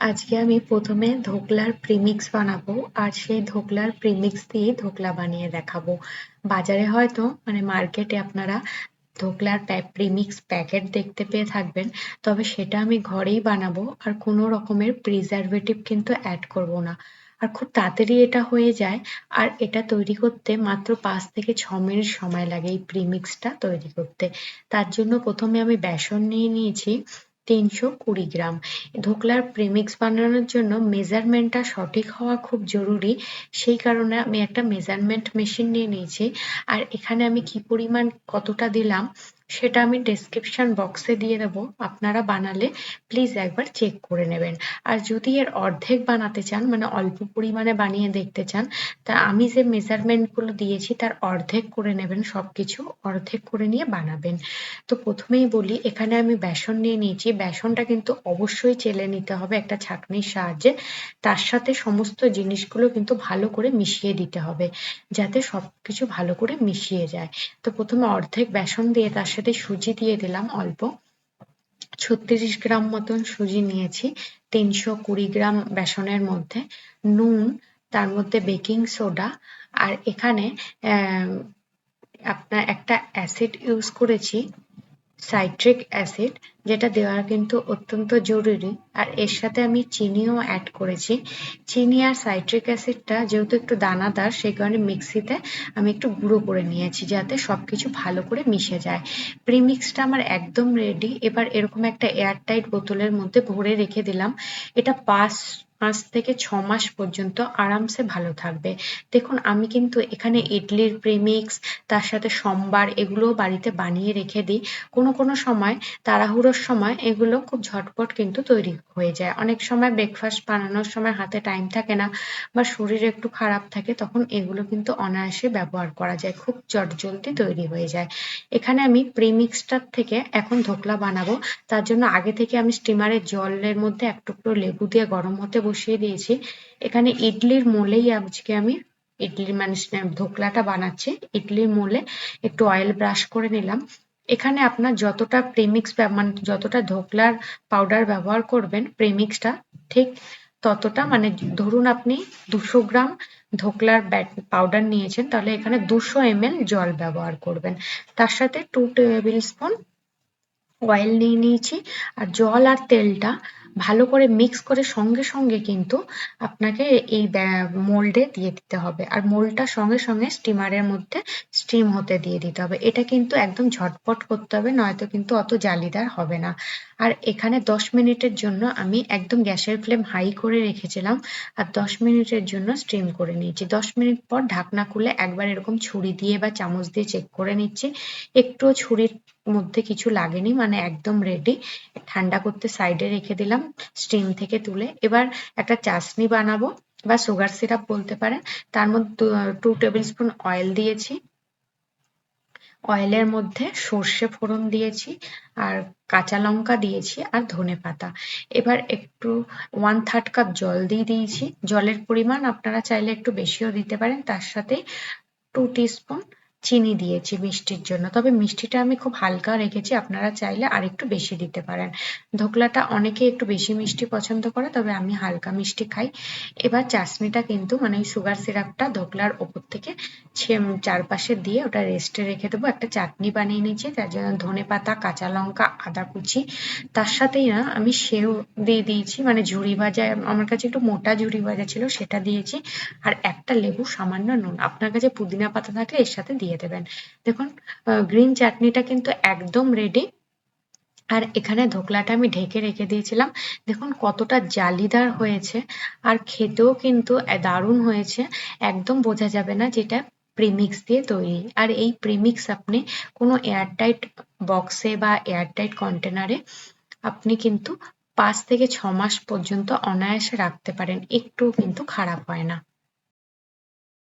আজকে আমি প্রথমে ধোকলার প্রিমিক্স বানাবো আর সেই ধোকলার প্রিমিক্স দিয়ে ধোকলা বানিয়ে দেখাবো। বাজারে হয়তো মানে মার্কেটে আপনারা ধোকলার প্রিমিক্স প্যাকেট দেখতে পেয়ে থাকবেন, তবে সেটা আমি ঘরেই বানাবো আর কোনো রকমের প্রিজারভেটিভ কিন্তু অ্যাড করব না। আর খুব তাড়াতাড়ি এটা হয়ে যায়, আর এটা তৈরি করতে মাত্র পাঁচ থেকে ছ মিনিট সময় লাগে এই প্রিমিক্সটা তৈরি করতে। তার জন্য প্রথমে আমি বেসন নিয়ে নিয়েছি তিনশো কুড়ি গ্রাম। ধোকলার প্রিমিক্স বানানোর জন্য মেজারমেন্টটা সঠিক হওয়া খুব জরুরি। সেই কারণে আমি একটা মেজারমেন্ট মেশিন নিয়ে নিয়েছি। আর এখানে আমি কি পরিমাণ কতটা দিলাম সেটা আমি ডেসক্রিপশন বক্সে দিয়ে দেবো। আপনারা বানালে প্লিজ একবার চেক করে নেবেন। আর যদি এর অর্ধেক বানাতে চান মানে অল্প পরিমাণে বানিয়ে দেখতে চান, তা আমি যে মেজারমেন্টগুলো দিয়েছি, তার অর্ধেক করে নেবেন সব কিছু অর্ধেক করে নিয়ে বানাবেন। তো প্রথমেই বলি, এখানে আমি বেসন নিয়ে নিয়েছি। বেসনটা কিন্তু অবশ্যই চেলে নিতে হবে একটা ছাঁকনির সাহায্যে। তার সাথে সমস্ত জিনিসগুলো কিন্তু ভালো করে মিশিয়ে দিতে হবে, যাতে সব কিছু ভালো করে মিশিয়ে যায়। তো প্রথমে অর্ধেক বেসন দিয়ে তার সাথে সুজি দিয়ে দিলাম অল্প। ছত্রিশ গ্রাম মতন সুজি নিয়েছি, তিনশো কুড়ি গ্রাম বেসনের মধ্যে। নুন, তার মধ্যে বেকিং সোডা। আর এখানে আপনার একটা অ্যাসিড ইউজ করেছি সাইট্রিক অ্যাসিড, যেটা দেওয়া কিন্তু অত্যন্ত জরুরি। আর এর সাথে আমি চিনিও অ্যাড করেছি। চিনি আর সাইট্রিক অ্যাসিডটা যেহেতু একটু দানাদার, সেই কারণে মিক্সিতে আমি একটু গুঁড়ো করে নিয়েছি, যাতে সব কিছু ভালো করে মিশে যায়। প্রিমিক্সটা আমার একদম রেডি এবার এরকম একটা এয়ারটাইট বোতলের মধ্যে ভরে রেখে দিলাম। এটা পাঁচ পাঁচ থেকে ছ মাস পর্যন্ত আরামসে ভালো থাকবে। দেখুন, আমি কিন্তু এখানে ইডলির প্রিমিক্স তার সাথে সম্বার এগুলোও বাড়িতে বানিয়ে রেখে দিই। কোনো কোনো সময়, তাড়াহুড়োর সময় এগুলো খুব ঝটপট কিন্তু তৈরি হয়ে যায়। অনেক সময় ব্রেকফাস্ট বানানোর সময় হাতে টাইম থাকে না বা শরীর একটু খারাপ থাকে, তখন এগুলো কিন্তু অনায়াসে ব্যবহার করা যায়। খুব চটজলদি তৈরি হয়ে যায়। এখানে আমি প্রিমিক্সটার থেকে এখন ধোকলা বানাবো। তার জন্য আগে থেকে আমি স্টিমারের জলের মধ্যে এক টুকরো লেবু দিয়ে গরম হতে বসিয়ে দিয়েছি। এখানে ইডলির মোলেই আজকে আমি ইডলির মানে ধোকলাটা বানাচ্ছি। ইডলির মোলে একটু অয়েল ব্রাশ করে নিলাম। এখানে আপনার যতটা প্রেমিক্স মানে যতটা ধোকলার পাউডার ব্যবহার করবেন প্রেমিক্সটা ঠিক ততটা মানে ধরুন আপনি দুশো গ্রাম ধোকলার ব্যাট পাউডার নিয়েছেন, তাহলে এখানে দুশো এম জল ব্যবহার করবেন। তার সাথে টু টেবিল স্পুন অয়েল নিয়ে নিয়েছি আর জল আর তেলটা ভালো করে মিক্স করে সঙ্গে সঙ্গে কিন্তু আপনাকে এই মোল্ডে দিয়ে দিতে হবে। আর মোল্ডটা সঙ্গে সঙ্গে স্টিমারের মধ্যে স্টিম হতে দিয়ে দিতে হবে। এটা কিন্তু একদম ঝটপট করতে হবে, নয়তো কিন্তু অত জালিদার হবে না। আর এখানে দশ মিনিটের জন্য আমি একদম গ্যাসের ফ্লেম হাই করে রেখেছিলাম আর দশ মিনিটের জন্য স্টিম করে নিয়েছি। দশ মিনিট পর ঢাকনা খুলে একবার এরকম ছুরি দিয়ে বা চামচ দিয়ে চেক করে নিচ্ছি। একটুও ছুরির মধ্যে কিছু লাগেনি মানে একদম রেডি ঠান্ডা করতে সাইডে রেখে দিলাম স্টিম থেকে তুলে। এবার একটা চাশনি বানাবো, বা সুগার সিরাপ বলতে পারেন। তার মধ্যে টু টেবিল স্পুন অয়েল দিয়েছি। অয়েলের মধ্যে সর্ষে ফোড়ন দিয়েছি, আর কাঁচা লঙ্কা দিয়েছি, আর ধনে পাতা। এবার একটু ওয়ান থার্ড কাপ জল দিয়ে দিয়েছি। জলের পরিমাণ আপনারা চাইলে একটু বেশিও দিতে পারেন। তার সাথে টু টিস্পুন চিনি দিয়েছি মিষ্টির জন্য। তবে মিষ্টিটা আমি খুব হালকা রেখেছি, আপনারা চাইলে আর একটু বেশি দিতে পারেন। ধোকলাটা অনেকে একটু বেশি মিষ্টি পছন্দ করে, তবে আমি হালকা মিষ্টি খাই। এবার চাশনিটা কিন্তু মানে ওই সুগার সিরাপটা ধোকলার ওপর থেকে চারপাশে দিয়ে ওটা রেস্টে রেখে দেবো। একটা চাটনি বানিয়ে নিয়েছি তার জন্য ধনে পাতা, কাঁচা লঙ্কা, আদা কুচি। তার সাথেই না আমি সেও দিয়ে দিয়েছি মানে ঝুড়ি ভাজা, আমার কাছে একটু মোটা ঝুড়ি ভাজা ছিল সেটা দিয়েছি। আর একটা লেবু সামান্য নুন। আপনার কাছে পুদিনা পাতা থাকলে এর সাথে দিয়ে দেবেন। দেখুন গ্রিন চাটনিটা কিন্তু একদম রেডি আর এখানে ধোকলাটা আমি ঢেকে রেখে দিয়েছিলাম। দেখুন, কতটা জালিদার হয়েছে। আর খেতেও কিন্তু দারুণ হয়েছে। একদম বোঝা যাবে না যেটা প্রিমিক্স দিয়ে তৈরি। আর এই প্রিমিক্স আপনি কোনো এয়ারটাইট বক্সে বা এয়ারটাইট কন্টেনারে আপনি কিন্তু পাঁচ থেকে ছ মাস পর্যন্ত অনায়াসে রাখতে পারেন। একটুও কিন্তু খারাপ হয় না।